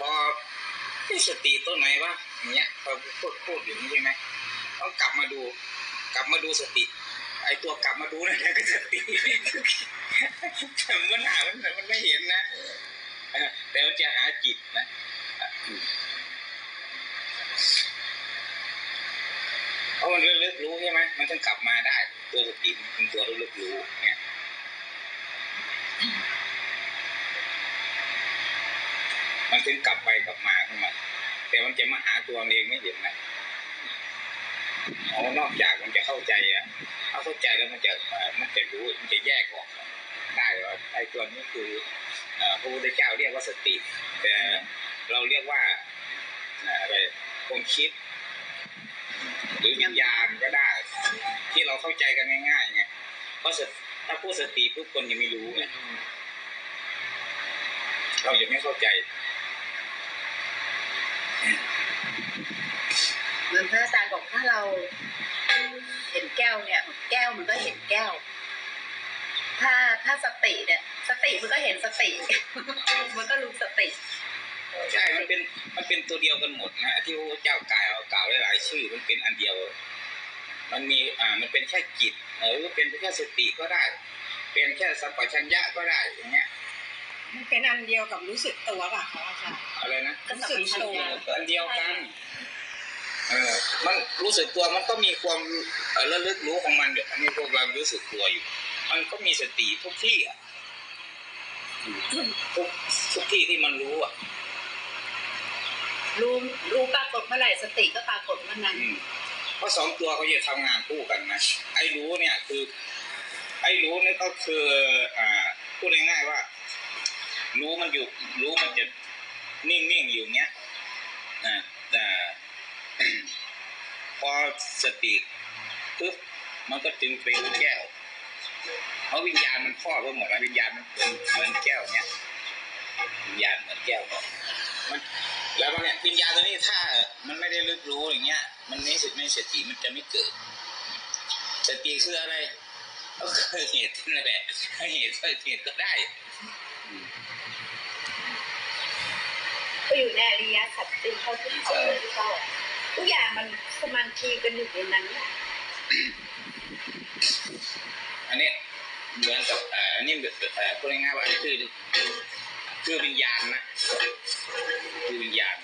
พอสติตัวไหนวะอย่างเงี้ยพอพูดพูดอย่างนี้ใช่ไหมต้องกลับมาดู กลับมาดูสติ ไอตัวกลับมาดูนั่นแหละคือสติแต่มันหามันมันไม่เห็นนะแต่มันจะหาจิตนะเพราะมันระลึกรู้ใช่ไหมมันต้องกลับมาได้ ตัวสติมันเป็นตัวระลึกรู้เนี่ย มันถึงกลับไปกลับมาขึ้นมาแต่มันจะมาหาตัวเองไม่เห็นนะเอานอกจากมันจะเข้าใจอะเอาเข้าใจแล้วมันจะมันจะรู้มันจะแยกออกได้ว่าไอ้ตัวนี้คือพระพุทธเจ้าเรียกว่าสติ แต่เราเรียกว่าอะไรความคิด หรือวิญญาณก็ได้ ที่เราเข้าใจกันง่ายๆไงเพราะถ้าพูดสติทุกคนยังไม่รู้ไงเราจะไม่เข้าใจ เหมือนพระอาจารย์บอกถ้าเราเห็นแก้วเนี่ย แก้วมันก็เห็นแก้ว ถ้าถ้าสติเนี่ย สติมันก็เห็นสติ มันก็รู้สติใช่มันเป็นมันเป็นตัวเดียวกันหมดนะที่พระพุทธเจ้ากล่าวกล่าวหลายๆชื่อ มันเป็นอันเดียว มันมีอ่ามันเป็นแค่จิตหรือเป็นแค่สติก็ได้ เป็นแค่สัมปชัญญะก็ได้อย่างเงี้ยมันเป็นอันเดียวกับรู้สึกตัวป่ะคะอาจารย์อะไรนะก็สัมผัสรู้สึกตัวญาณก็อันเดียวกัน เออ มันรู้สึกตัวมันก็มีความเอ่อระลึกรู้ของมันอยู่อันนี้พวกเรารู้สึกตัวอยู่ มันก็มีสติทุกที่อะทุกทุกที่ที่มันรู้อะรู้รู้ปรากฏเมื่อไหร่สติก็ปรากฏเมื่อนั้นอืมเพราะสองตัวเขาจะทำงานคู่กันนะไอ้รู้เนี่ยคือ ไอ้รู้เนี่ยก็คืออ่าพูดง่ายๆว่า รู้มันอยู่ รู้มันจะนิ่งๆอยู่เนี้ยอ่าแต่ พอสติปุ๊บมันก็จึงเป็นแก้วเพราะวิญญาณมันครอบไปหมดแล้ววิญญาณมันเป็นเหมือนแก้วเนี้ยวิญญาณเหมือนแก้วมันแล้วเนี่ยวิญญาณตัวนี้ถ้ามันไม่ได้ลึกรู้อย่างเงี้ย มันไม่สติไม่สติมันจะไม่เกิด สติคืออะไรก็คือเหตุนั่นแหละเหตุก็เหตุก็ได้ก็อยู่ในอริยสัจสี่เขาที่เขาที่เขา ทุกอย่างมันสมันคีกันอยู่ในนั้นน่ะอันนี้เหมือนกับเอ่ออันนี้เอ่อพูดง่ายๆว่าอันนี้คือ คือวิญญาณนะคือวิญญาณ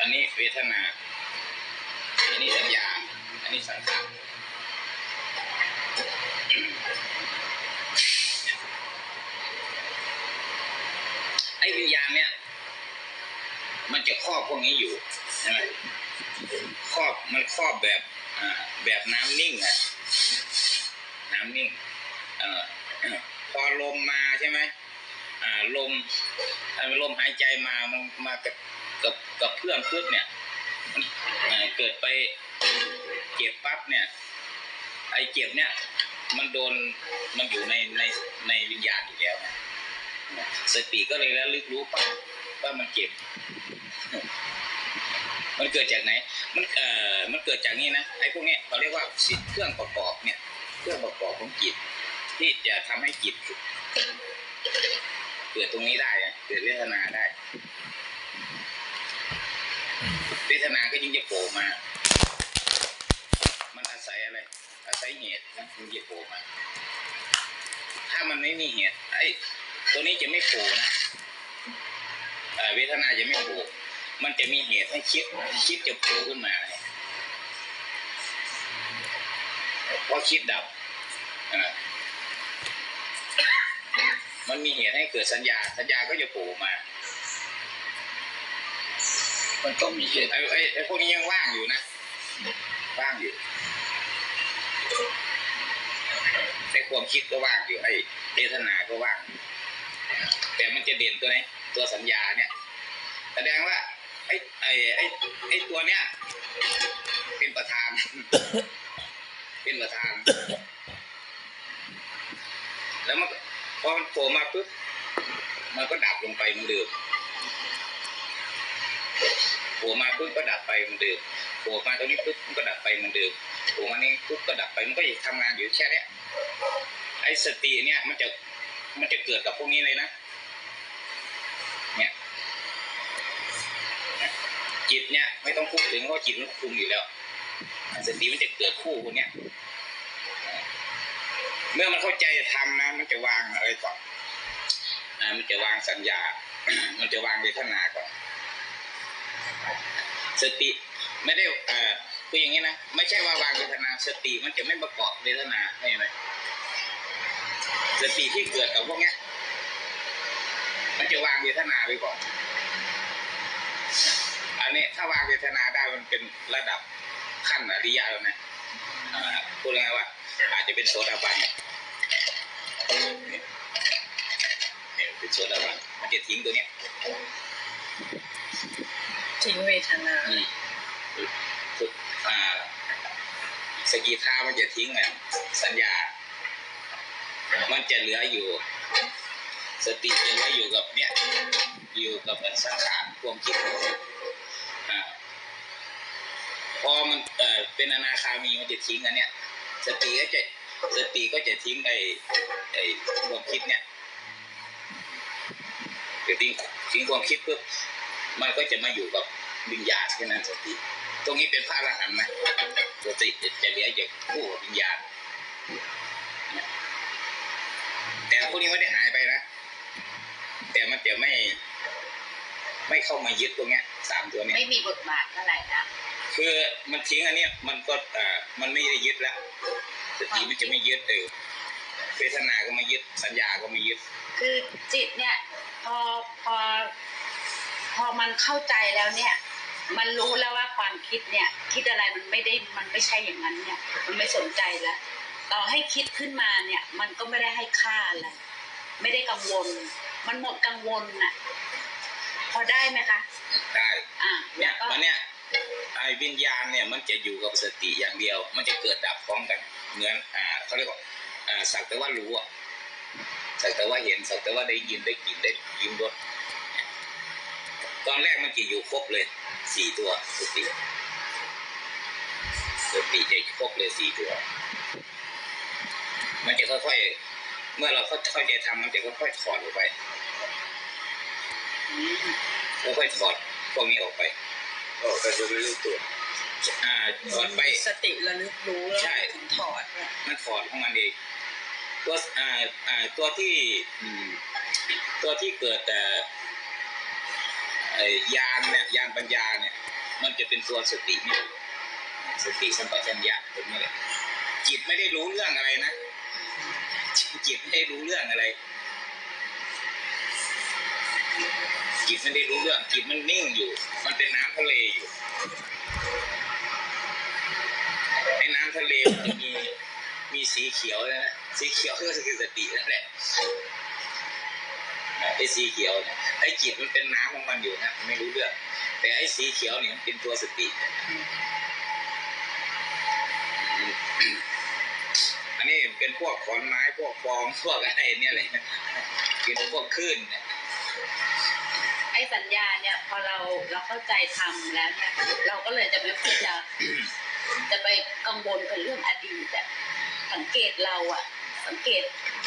อันนี้เวทนา อันนี้สัญญา อันนี้สังขารไอ้วิญญาณเนี่ย มันจะครอบพวกนี้อยู่ ช่ไหมครอบมันครอบแบบแบบน้ำนิ่งอะน้ำนิ่งอพอลมมาใช่ไหมลมลมหายใจมามันมากับกับกับเพื่อนปุ๊บเนี่ยมันเอ่อเกิดไปเจ็บปั๊บเนี่ย ไอ้เจ็บเนี่ย มันโดนมันอยู่ในในในวิญญาณอยู่แล้วสติก็เลยระลึกรู้ปั๊บว่ามันเจ็บ มันเกิดจากไหน มันเอ่อมันเกิดจากนี่นะไอ้พวกนี้เขาเรียกว่าสิเครื่องประกอบเนี่ยเครื่องประกอบของจิตที่จะทำให้จิตเกิดตรงนี้ได้เกิดเวทนาได้เวทนาก็ยิ่งจะโผล่มา มันอาศัยอะไร อาศัยเหตุนะมันจะโผล่มา ถ้ามันไม่มีเหตุไอ้ตัวนี้จะไม่โผล่นะเวทนาจะไม่โผล่ มันจะมีเหตุให้คิดคิดจะโผล่ขึ้นมาเนี่ยพอคิดดับอ่ามันมีเหตุให้เกิดสัญญา สัญญาก็จะโผล่มา มันต้องมีเหตุไอ้ไอ้ไอ้พวกนี้ยังว่างอยู่นะ ว่างอยู่ไอ้ความคิดก็ว่างอยู่ไอ้เวทนาก็ว่าง แต่มันจะเด่นตัวไหนตัวสัญญาเนี่ย แสดงว่า ไอ้ไอ้ไอ้ไอ้ตัวเนี้ยเป็นประธาน เป็นประธาน แล้วมันพอมันโผล่มาปุ๊บมันก็ดับลงไปเหมันเดิมโผล่มาปุ๊บก็ดับไปเหมันเดิมโผล่มาตรงนี้ปุ๊บมันก็ดับไปเหมันเดิมโผล่มานี้ปุ๊บก็ดับไปมันก็ยังทำงานอยู่แค่เนี้ยไอ้สติเนี่ยมันจะมันจะเกิดกับพวกนี้เลยนะ เนี่ย จิตเนี่ยไม่ต้องพูดถึงเพราะจิตมันคุมอยู่แล้วสติมันจะเกิดคู่พวกเนี้ยเมื่อมันเข้าใจทำนะ มันจะวางอะไรก่อนมันจะวางสัญญา มันจะวางเวทนาก่อน สติไม่ได้เอ่อคืออย่างนี้นะไม่ใช่ว่าวางเวทนา สติมันจะไม่ประกอบเวทนาเห็นไหมสติที่เกิดกับพวกเนี้ย มันจะวางเวทนาไว้ก่อน อันนี้ถ้าวางเวทนาได้มันเป็นระดับขั้นอริยะแล้วนะอ่าพูดง่ายๆว่า อาจจะเป็นโสดาบันเนี่ยเนี่ยเป็นโสดาบันมันจะทิ้งตัวเนี้ยทิ้งเวทนาอืมคืออ่าสกีท่ามันจะทิ้งอะสัญญา มันจะเหลืออยู่ สติจะเหลืออยู่กับเนี่ย อยู่กับสังขารความคิดอ่าพ อมันเอ่อเป็นอนาคามีมันจะทิ้งอันเนี้ยสติก็จะสติก็จะทิ้งไอ้ไอ้ความคิดเนี่ยจะทิ้งทิ้งความคิดปุ๊บมันก็จะมาอยู่กับวิญญาณแค่นั้นสติตรงนี้เป็นพระอรหันต์นะสติจะเหลือจากคู่กับวิญญาณแต่พวกนี้ไม่ได้หายไปนะแต่มันจะไม่ ไม่เข้ามายึดตรงเนี้ยสามตัวเนี้ยไม่มีบทบาทเท่าไหร่นะ คือมันทิ้งอันเนี้ยมันก็อ่ามันไม่ได้ยึดแล้วสติมันจะไม่ยึดเออเวทนาก็ไม่ยึดสัญญาก็ไม่ยึด คือจิตเนี่ยพอพอ พอมันเข้าใจแล้วเนี่ย มันรู้แล้วว่าความคิดเนี่ย คิดอะไรมันไม่ได้มันไม่ใช่อย่างนั้นเนี่ย มันไม่สนใจแล้วต่อให้คิดขึ้นมาเนี่ย มันก็ไม่ได้ให้ค่าอะไรไม่ได้กังวล มันหมดกังวลน่ะ พอได้ไหมคะ ได้ อ่าเนี่แล้ยวก็มันเนี่ย ไอ้วิญญาณเนี่ยมันจะอยู่กับสติอย่างเดียว มันจะเกิดดับพร้อมกันเหมือนอ่าเขาเรียกว่าอ่าสักแต่ว่ารู้อะสักแต่ว่าเห็นสักแต่ว่าได้ยินได้กลิ่นได้ยิ้มรสตอนแรกมันจะอยู่ครบเลยสี่ตัวสติสติจะครบเลยสี่ตัว มันจะค่อยๆเมื่อเราเข้าเข้าใจทำมันจะค่อยๆถอดออกไปค่อยๆถอดพวกนี้ออกไป ออกไปโดยไม่รู้ตัวอ่าถอดไป สติระลึกรู้แล้วใช่ ถึงถอดเนี่ยมันถอดของมันเองตัวอ่าอ่าตัวที่อืมตัวที่เกิดแต่ไอ้ยานเนี่ยยานปัญญาเนี่ย มันจะเป็นตัวสติเนี่ยสติสัมปชัญญะตรงนี้แหละจิตไม่ได้รู้เรื่องอะไรนะจิตไม่ได้รู้เรื่องอะไร จิตไม่ได้รู้เรื่องจิตมันนิ่งอยู่ มันเป็นน้ำทะเลอยู่ในน้ำทะเลมันจะมีมีสีเขียวนะสีเขียวก็คือสตินั่นแหละไอ้สีเขียวเนี่ยไอ้จิตมันเป็นน้ำของมันอยู่นะไม่รู้เรื่อง แต่ไอ้สีเขียวเนี่ยมันเป็นตัวสติ อันนี้เป็นพวกขอนไม้พวกฟองพวกอะไรเนี่ยเลยเป็นพวกคลื่น ไอ้สัญญาเนี่ยพอเราเราเข้าใจทำแล้วเนี่ยเราก็เลยจะไม่ค่อยจะจะไปกังวลกับเรื่องอดีตอะสังเกตเราอะสังเกต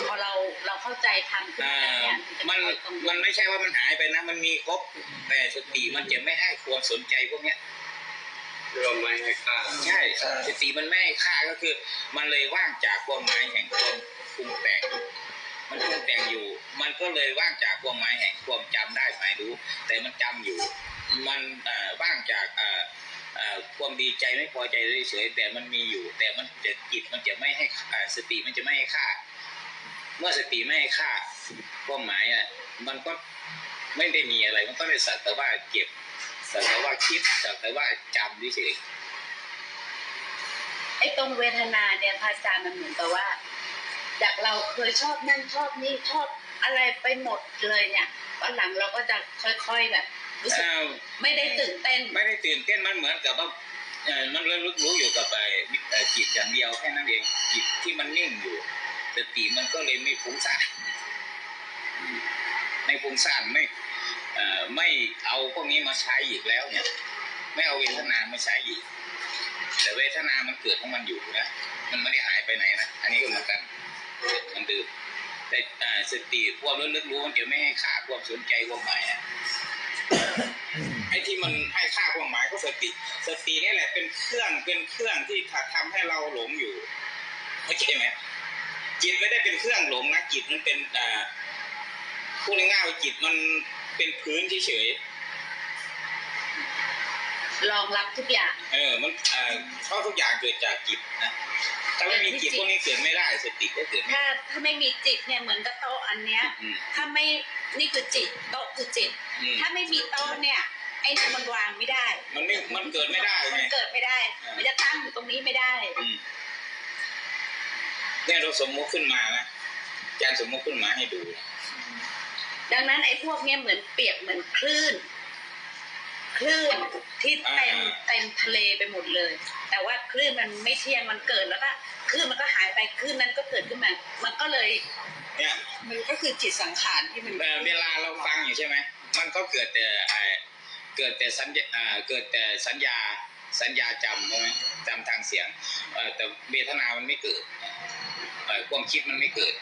พอเราเราเข้าใจทำขึ้นอ่ามาเนี่ยมันจะไค่อยกังวมัลนไม่ใช่ว่ามันหายไปนะ มันมีครบแต่สติมันจะไม่ให้ความสนใจพวกเนี้ยเราไม่ให้ค่าใช่สติมันไม่ให้ค่าก็คือ มันเลยว่างจากความหมายแห่งความปรุงแต่ง มันปรุงแต่งอยู่ มันก็เลยว่างจากความหมายแห่งความจำได้หมายรู้ แต่มันจำอยู่ มันว่างจากความดีใจไม่พอใจเฉยๆแต่มันมีอยู่ แต่มันจะจิตมันจะไม่ให้สติมันจะไม่ให้ค่า เมื่อสติไม่ให้ค่าความหมายอะมันก็ไม่ได้มีอะไร มันก็เลยสักแต่ว่าเก็บสักแต่ว่าคิดสักแต่ว่าจำเฉยไอ้ตรงเวทนาเนี่ยพระอาจารย์มันเหมือนกับว่า จากเราเคยชอบนั่นชอบนี่ชอบอะไรไปหมดเลยเนี่ยวันหลังเราก็จะค่อยๆแบบรู้สึกอ้าวไม่ได้ตื่นเต้น ไม่ได้ตื่นเต้นมันเหมือนกับว่าเอ่อมันระลึกรู้อยู่กับไอ้เอ่อจิตอย่างเดียวแค่นั้นเองจิตที่มันนิ่งอยู่สติมันก็เลยไม่ฟุ้งซ่านอืมไม่ฟุ้งซ่านไม่เอ่อไม่เอาพวกนี้มาใช้อีกแล้วเนี่ย ไม่เอาเวทนามาใช้อีก แต่เวทนามันเกิดของมันอยู่นะมันไม่ได้หายไปไหนนะอันนี้ก็เหมือนกัน มันดื่มแต่อ่สติความระลึกรู้มันจะไม่ให้ขาดความสนใจความหมายไอ้ที่มันให้ค่าความหมายก็สติ สตินี่แหละเป็นเครื่องเป็นเครื่องที่ทำให้เราหลงอยู่เข้าใจไหมจิตไม่ได้เป็นเครื่องหลงนะจิตมันเป็นอ่าพูดง่ายๆว่าจิตมันเป็นพื้นเฉย รองรับทุกอย่างๆเออ มันเอ่อเพราะทุกอย่างเกิดจากจิตนะ ถ้าไม่มีจิตพวกนี้เกิดไม่ได้สติก็เกิดไม่ถ้าได้ถ้าไม่มีจิตเนี่ยเหมือนกับโต๊ะอันเนี้ย อืมถ้าไม่นี่คือจิตโต๊ะคือจิต อืมถ้าไม่มีโต๊ะเนี่ยไอ้นี่นมันวางไม่ได้ มันไม่ มันเกิดไม่ได้มัไง นเกิดไม่ได้ อ่ามั มันจะตั้งอยู่ตรงนี้ไม่ได้ อืมเนี่ยเราสมมุติขึ้นมานะอาจารย์สมมุติขึ้นมาให้ดูนะดังนั้นไอ้พวกเนี้ยเหมือนเปียกเหมือนคลื่น คลื่นที่เต็มเต็มทะเลไปหมดเลย แต่ว่าคลื่นมันไม่เที่ยงมันเกิดแล้วก็คลื่นมันก็หายไปคลื่นนั้นก็เกิดขึ้นมา มันก็เลยเนี่ยมันก็คือจิตสังขารที่มันเอ่อเวลาเราฟังอยู่ใช่ไหมมันก็เกิดแต่เอ่อเกิดแต่สัญญาอ่าเกิดแต่สัญญาสัญญาจำใช่ไหมจำทางเสียงเอ่อแต่เวทนามันไม่เกิดเอ่อความคิดมันไม่เกิด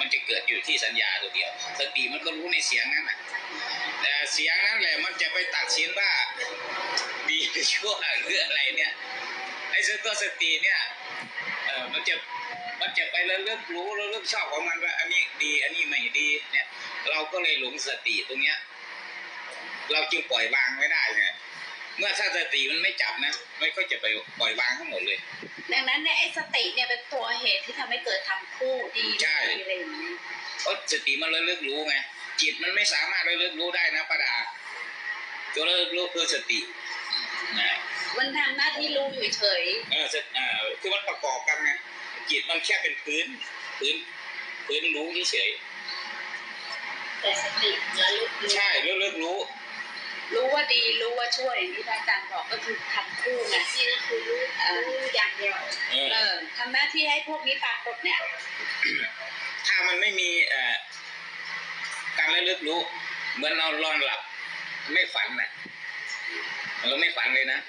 มันจะเกิดอยู่ที่สัญญาตัวเดียวสติมันก็รู้ในเสียงนั้นน่ะ แต่เสียงนั้นแหละมันจะไปตัดสินว่าดีหรือชั่วหรืออะไรเนี่ยไอ้ตัวสติเนี่ยเออมันจะมันจะไปเรื่องรู้เรื่องชอบของมันว่าอันนี้ดี อันนี้ไม่ดีเนี่ย เราก็เลยหลงสติตรงเนี้ย เราจึงปล่อยวางไม่ได้ไงเมื่อถ้าสติมันไม่จับนะไม่ก็จะไปปล่อยวางทั้งหมดเลย ดังนั้นเนี่ยไอ้สติเนี่ยเป็นตัวเหตุที่ทำให้เกิดทำคู่ดีใช่ไม่ดีอะไรอย่างนี้เพราะสติมันระลึกรู้ไง จิตมันไม่สามารถระลึกรู้ได้นะประดาตัวระลึกรู้คือสตินะมันทำหน้าที่รู้อยู่เฉยเออสติอ่าคือมันประกอบกันไงจิตมันแค่เป็นพื้นพื้นพื้นรู้เฉยแต่สติระลึกรู้ๆใช่ระลึกรู้ รู้ว่าดีรู้ว่าช่วยอย่างที่พระอาจารย์บอกก็คือทำคู่ไงนี่ก็คือรู้รู้อย่างเดียวเออเออทำหน้าที่ให้พวกนี้ปรากฏเนี่ย ถ้ามันไม่มีเอ่อ การระลึกรู้ เหมือนเรานอนหลับ ไม่ฝันน่ะเราไม่ฝันเลยนะ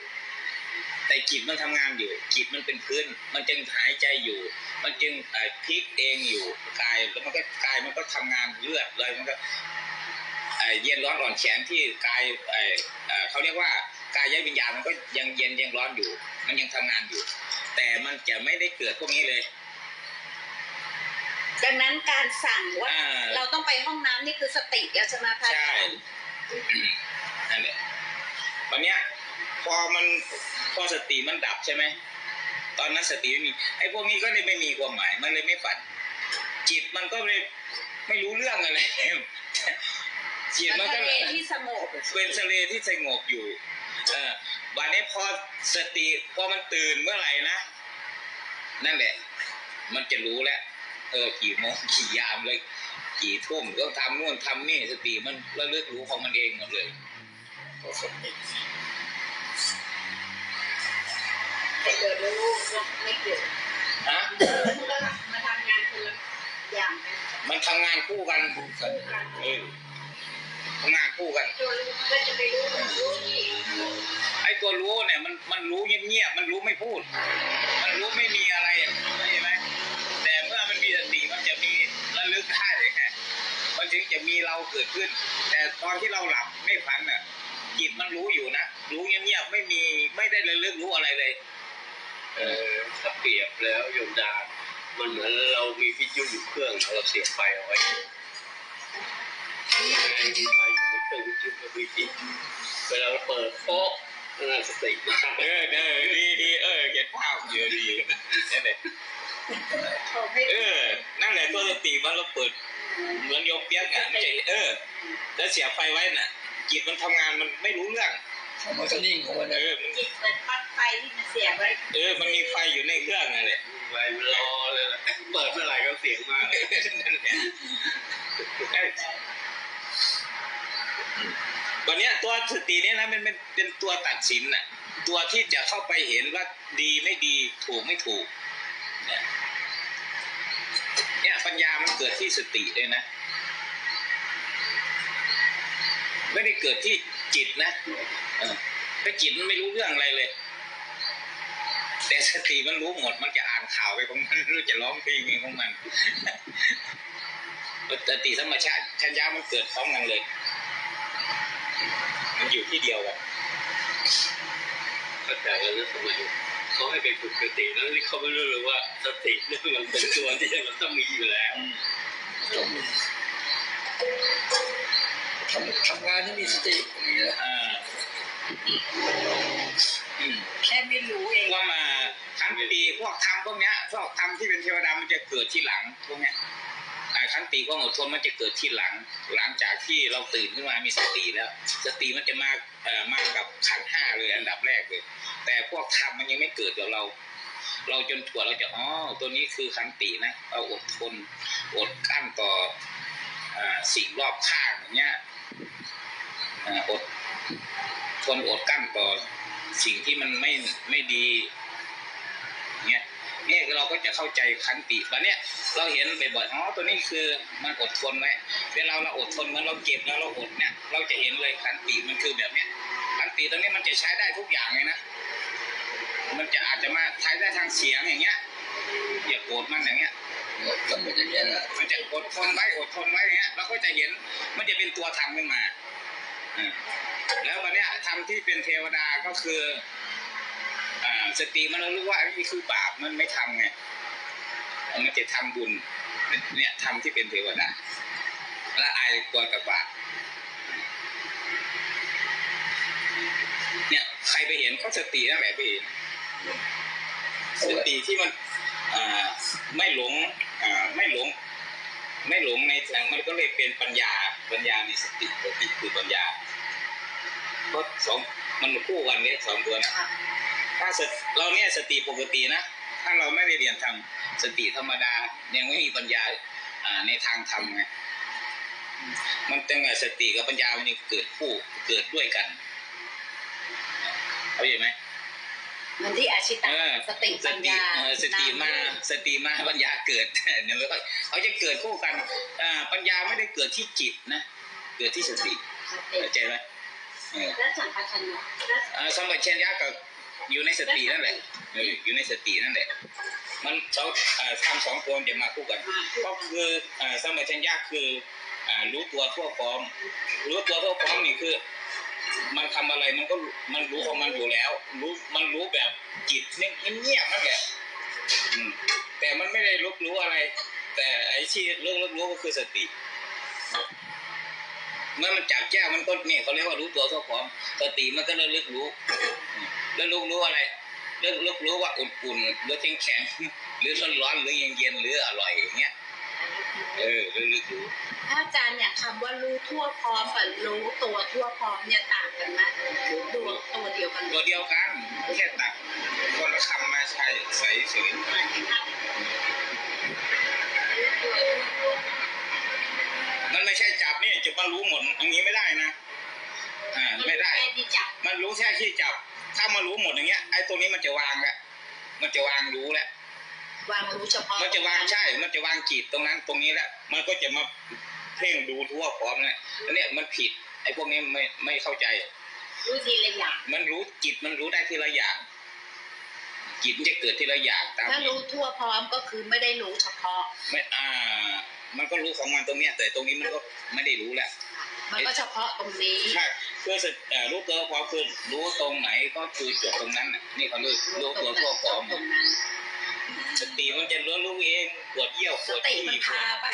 แต่จิตมันทำงานอยู่ จิตมันเป็นพื้น มันจึงหายใจอยู่ มันจึงพลิกเองอยู่กายแล้วมันก็กายมันก็ทำงานเลือดเลยมันก็เย็นร้อนอ่อนแข็งที่กายเขาเรียกว่ากายยวิญญาณมันก็ยังเย็นยังร้อนอยู่ มันยังทำงานอยู่ แต่มันจะไม่ได้เกิดพวกนี้เลย ดังนั้นการสั่งว่าอ่าเราต้องไปห้องน้ำนี่คือสติแล้วใช่ไหมพระอาใช่จารย์นั่นแหละวันเนี้ยพอมันพอสติมันดับใช่ไหมตอนนั้นสติไม่มีไอ้พวกนี้ก็เลยไม่มีความหมายมันเลยไม่ฝัน จิตมันก็เลยไม่รู้เรื่องอะไรจิตมัมันนทะก็เลที่สงบเป็นทะเลที่สงบอยู่ เออวันนี้พอสติพอมันตื่นเมื่อไหร่นะนั่นแหละ มันจะรู้แล้ว เออกี่โมงกี่ยามเลยกี่ทุ่มต้องทำนู่นทำนี่สติมันระลึกรู้ของมันเองหมดเลยแต่เกิดแล้วรู้ไม่เกิดฮะมันก็มาทำงานคนละอย่างกันมันทำงานคู่กันคู่กันเออทำงานคู่กันตัวรู้มันก็จะไปรู้รู้นี่ไอ้ตัวรู้เนี่ยมันมันรู้เงียบๆมันรู้ไม่พูด มันรู้ไม่มีอะไรใช่ไหมแต่เมื่อมันมีสติมันจะมีระลึกได้ไง มันถึงจะมีเราเกิดขึ้น แต่ตอนที่เราหลับไม่ฝันน่ะจิตมันรู้อยู่นะรู้เงียบๆไม่มีไม่ได้ระลึกรู้อะไรเลยเออถ้าเปรียบแล้วโยมดา มันเหมือนเรามีวิทยุอยู่เครื่องเราเสียบไฟเอาไว้มีไฟอยู่ในเครื่องวิทยุก็มีจิตเวลาเราเปิดโป๊ะนั่นสติมาเออเออดีดีเออเก็บภาพเยอะดีนั่นแหละ เขาให้ เออ นั่นแหละตัวสติมันเราเปิด เหมือนโยมเปียกอะไม่ใช่เออแล้วเสียบไฟไว้น่ะจิตมันทำงานมันไม่รู้เรื่องมันก็นิ่งของมันเอนะอมันจิตเหมือนปลั๊กไฟที่มันเสียบไว้เออมันมีไฟอยู่ในเครื่องนั่นแหละไฟมันรอเลยล่ะเปิดเมื่อไหร่ก็เสียงมานั่นแหละเอ้ยวันเนี้ยตัวสติเนี่ยนะมันเป็นเป็นตัวตัดสินน่ะ ตัวที่จะเข้าไปเห็นว่าดีไม่ดีถูกไม่ถูกเนี่ยเนี่ยปัญญามันเกิดที่สติเลยนะ ไม่ได้เกิดที่จิตนะเออถ้าจิตมันไม่รู้เรื่องอะไรเลย แต่สติมันรู้หมด มันจะอ่านข่าวไปของมันไม่รู้จะร้องเพลงไปของมันสติธรรมชาติชัญญามันเกิดพร้อมกันเลย มันอยู่ที่เดียวกันเข้าใจแล้วนะทำไมเขาให้ไปฝึกสติแล้วนี่เขาไม่รู้เลยว่าสตินี่มันเป็นตัวที่มันต้องมีอยู่แล้วต้องมี ทำทำงานที่มีสติอย่างนี้นะอ่าอืมแค่ไม่รู้เองว่ามาขันติพวกธรรมพวกเนี้ยพวกธรรมที่เป็นเทวดามันจะเกิดที่หลังพวกเนี้ยอ่าขันติความอดทนมันจะเกิดที่หลัง หลังจากที่เราตื่นขึ้นมามีสติแล้ว สติมันจะมาเอ่อมากับขันธ์ห้าเลยอันดับแรกเลย แต่พวกธรรมมันยังไม่เกิดกับเรา เราจนถั่วเราจะอ๋อตัวนี้คือขันตินะเราอดทนอดกลั้นต่ออ่าสิ่งรอบข้างอย่างเงี้ย อ่าอดทนอดกลั้นต่อสิ่งที่มันไม่ไม่ดีเนี่ยเนี่ยเราก็จะเข้าใจขันติวันเนี้ยเราเห็นบ่อยๆอ๋อตัวนี้คือมันอดทนไว้เวลาเราอดทนเหมันเราเก็บแล้วเราอดเนี่ย เราจะเห็นเลยขันติมันคือแบบเนี้ยขันติตรงนี้มันจะใช้ได้ทุกอย่างเลยนะมันจะอาจจะมาใช้ได้ทางเสียงอย่างเงี้ยอย่าโกรธมันอย่างเงี้ยก็เป็นอย่างนี้ยนะมันจะอดทนไว้อดทนไว้อย่างเงี้ยเราก็จะเห็นมันจะเป็นตัวธรรมขึ้นมาอ่า แล้ววันเนี้ยธรรมที่เป็นเทวดาก็คืออ่าสติมันรู้ว่าอันนี้คือบาปมันไม่ทำไงมันจะทำบุญ เนี่ยทำที่เป็นเทวดา และอายกลัวกับบาปเนี่ยใครไปเห็นก็สตินั่นแหละไปเห็นสติที่มันอ่าไม่หลงอ่าไม่หลง ไม่หลงในทางมันก็เลยเป็นปัญญาปัญญาในสติสติคือปัญญา ราะสองมันคู่กันเนี่ยสองตัวนะถ้าสติเราเนี่ยสติปกตินะ ถ้าเราไม่ได้เรียนทำสติธรรมดายังไม่มีปัญญาอ่าในทางธรรมไงมันตั้งแต่สติกับปัญญามันยังเกิดคู่เกิดด้วยกันเข้าใจไหมเหมันที่อาชิตะเออสติสปัญติญาเออสติมาสติมาปัญญาเกิดเนี่ยไม่ค่อยเขาจะเกิดคู่กันอ่าปัญญาไม่ได้เกิดที่จิตนะ เกิดที่สติสติเข้าใจไหมเออ และสัมปชัญญะสมบัติเชนยะกับอยู่ในสตินั่นแหละอยู่ในสตินั่นแหละ มันสองอ่าทำสองตัวมันจะมาคู่กัน ก็คือสมบัติเชนยะคือรู้ตัวทั่วพร้อม รู้ตัวทั่วพร้อมนี่คือ มันทำอะไรมันก็มันรู้ของมันอยู่แล้ว รู้มันรู้แบบจิตเงียบๆนั่นแหละแต่มันไม่ได้รู้รู้อะไร แต่ไอ้ที่เรื่องรู้ก็คือสติ เมื่อมันจับแจ้งมันก็เนี่ยเขาเรียกว่ารู้ตัวทั่วพร้อมสติมันก็ระลึกรู้อืมระลึกรู้อะไรระลึกรู้ว่าอุ่นๆหรือแข็งๆหรือร้อนๆหรือเย็นๆหรืออร่อยอย่างเงี้ยเออระลึกรู้ถ้าอาจารย์อย่างคำว่ารู้ทั่วพร้อมกับรู้ตัวทั่วพร้อมเนี่ยต่างกันไหมหรือตัวตัวเดียวกันตัวเดียวกันแค่ตัดคนละคำมาใช้ใส่เฉย มันไม่ใช่จับนี่จะมารู้หมดอย่างนี้ไม่ได้นะอ่าไม่ได้แค่ที่จับมันรู้แค่ที่จับ ถ้ามารู้หมดอย่างเงี้ยไอ้ตัวนี้มันจะวางแล้วมันจะวางรู้แล้ววางรู้เฉพาะมันจะวางใช่ มันจะวางจิตตรงนั้นตรงนี้แล้วมันก็จะมาเพ่งดูทั่วพร้อมเนี่ยแล้วเนี่ยมันผิด ไอ้พวกนี้ไม่ไม่เข้าใจ รู้ทีละอย่าง มันรู้จิตมันรู้ได้ทีละอย่าง จิตมันจะเกิดทีละอย่างตามถ้ารู้ทั่วพร้อมก็คือไม่ได้รู้เฉพาะ ไม่อ่า มันก็รู้ของมันตรงเนี้ยแต่ตรงนี้มันก็ไม่ได้รู้แล้วมันก็เฉพาะตรงนี้ใช่คือสติเอ่อรู้ตัวพร้อมคือรู้ตรงไหนก็คือจบตรงนั้นน่ะนี่เขาเรียกรู้ตัวทั่วพร้อมตรงนั้นสติมันจะรู้รู้เองปวดเยี่ยวปสวดติที่มันพาไป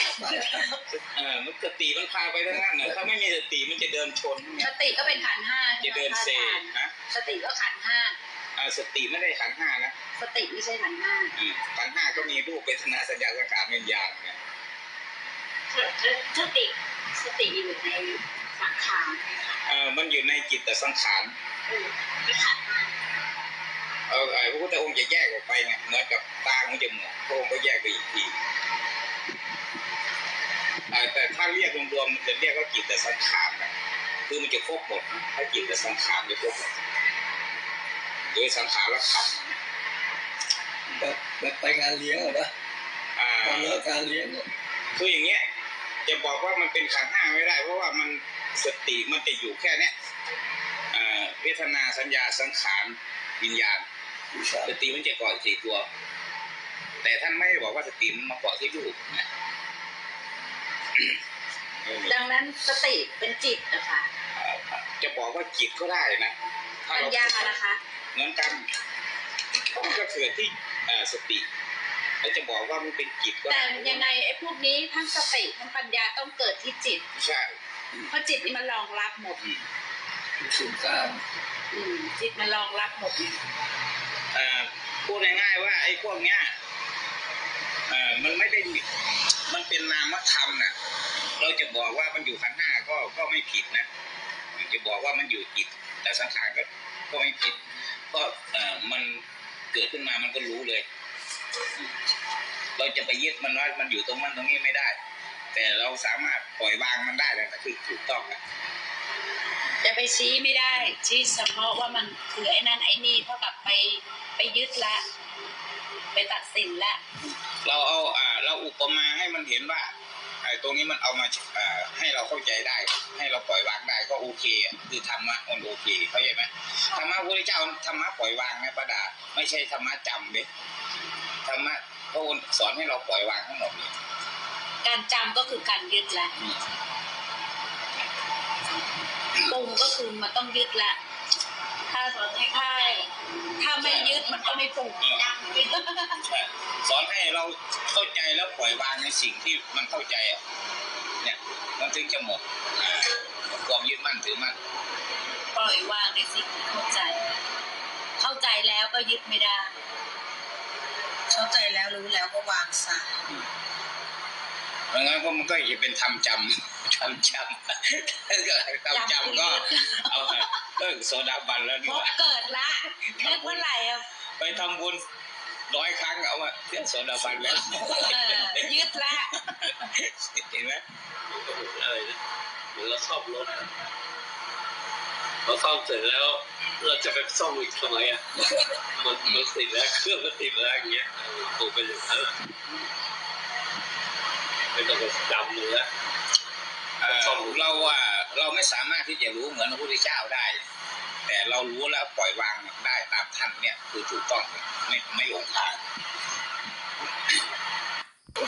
เออมันสติมันพาไปทั้งนั้นน่ะถ้าไม่มีสติมันจะเดินชน สติก็เป็นขันธ์ห้าจะเดินเซใช่ไหมคะนะสติก็ขันธ์ห้าอ่าสติไม่ได้ขันธ์ห้านะสติไม่ใช่ขันธ์ห้าอืมขันธ์ห้าก็มีรูปเวทนาสัญญาสังขารวิญญาณไง สติสติอยู่ในสังขารเออมันอยู่ในจิตแต่สังขารไม่ขันธ์ห้าเออไอ้พระพุทธองค์จะแยกออกไปไงเหมือนกับตาของจมูกพระองค์ก็แยกไปอีกทีเอ่อแต่ถ้าเรียกรวมๆมันจะเรียกว่าจิตแต่สังขารนะคือมันจะครบหมดนะถ้าจิตแต่สังขารจะครบหมดโดยสังขารและขันธ์แบบแบบไปงานเลี้ยงอะนะอ่าตอนเลิกการเลี้ยงเนี่ยคืออย่างเงี้ย จะบอกว่ามันเป็นขันธ์ห้าไม่ได้ เพราะว่ามันสติมันจะอยู่แค่เนี้ยอ่าเวทนาสัญญาสังขารวิญญาณผู้ชายสติมันจะเกาะสี่ตัว แต่ท่านไม่ได้บอกว่าสติมันมาเกาะที่รูปนะดังนั้นสติเป็นจิตนะคะเอ่อจะบอกว่าจิตก็ได้นะถ้ปัญเรญานะคะเหมือนกันเพราะมันก็เกิดที่เอ่อสติ แล้วจะบอกว่ามันเป็นจิตก็แต่ได้ยังไงไอ้พวกนี้ทั้งสติทั้งปัญญาต้องเกิดที่จิต ใช่ เพราะจิตนี่มันรองรับหมดอืมสูงซ่านอืมจิตมันรองรับหมดไงเอ่อพูดง่ายๆว่าไอ้พวกเนี้ยเอ่อมันไม่ได้มีมันเป็นนามธรรมนะเราจะบอกว่ามันอยู่ขันธ์ห้าก็ก็ไม่ผิดนะจะบอกว่ามันอยู่จิต แต่สังขารก็ก็ไม่ผิดเพราะเอ่อมันเกิดขึ้นมามันก็รู้เลย เราจะไปยึดมันว่ามันอยู่ตรงนั้นตรงนี้ไม่ได้ แต่เราสามารถปล่อยวางมันได้แล้วนะคือถูกต้องนะจะไปชี้ไม่ได้ ชี้เฉพาะว่ามันคือไอ้นั่นไอ้นี่เท่ากับไปไปยึดละ ไปตัดสินละ เราเอาอ่า เราอุปมาให้มันเห็นว่าไอ้ตรงนี้มันเอามาอ่าให้เราเข้าใจได้ ให้เราปล่อยวางได้ก็โอเคอะคือธรรมะมันโอเคเข้าใจไหมธรรมะพระพุทธเจ้าธรรมะปล่อยวางนะประดา ไม่ใช่ธรรมะจำเด้ ธรรมะพระองค์สอนให้เราปล่อยวางทั้งหมดเลยการจำก็คือการยึดละปรุงก็คือมันต้องยึดละ ถ้าสอนให้ค่ายถ้าไม่ยึดมันก็ไม่ปรุงใช่สอนให้เราเข้าใจแล้วปล่อยวางในสิ่งที่มันเข้าใจอะเนี่ยมันถึงจะหมดอ่าความยึดมั่นถือมั่นปล่อยวางในสิ่งที่เข้าใจ เข้าใจแล้วก็ยึดไม่ได้ เข้าใจแล้วรู้แล้วก็วางซะเพราะงั้นก็มันก็จะเป็นทำจำทำจำถ้าเกิดทำจำก็เอาเลิกโซดาบันแล้วดีพกบว่าเกิดละนึกเมื่อไหร่อะไปทำบุญร้อยครั้งเอามาเที่ยวโซดาบันแล้วเออยึดละเห็นไหมอะไรนะเหมือนเราซ่อมรถอะพอซ่อมเสร็จแล้ว เราจะไปซ่อมอีกทำไมอะมันมันติดแล้วเครื่องมันติดแล้วอย่างเงี้ยถูกเป็นอย่างนั้นไม่ต้องไปจำเลยละเอ่อเราว่าเราไม่สามารถที่จะรู้เหมือนพระพุทธเจ้าได้ แต่เรารู้แล้วปล่อยวางได้ตามท่านเนี่ย คือถูกต้องไม่ไม่หลงทาง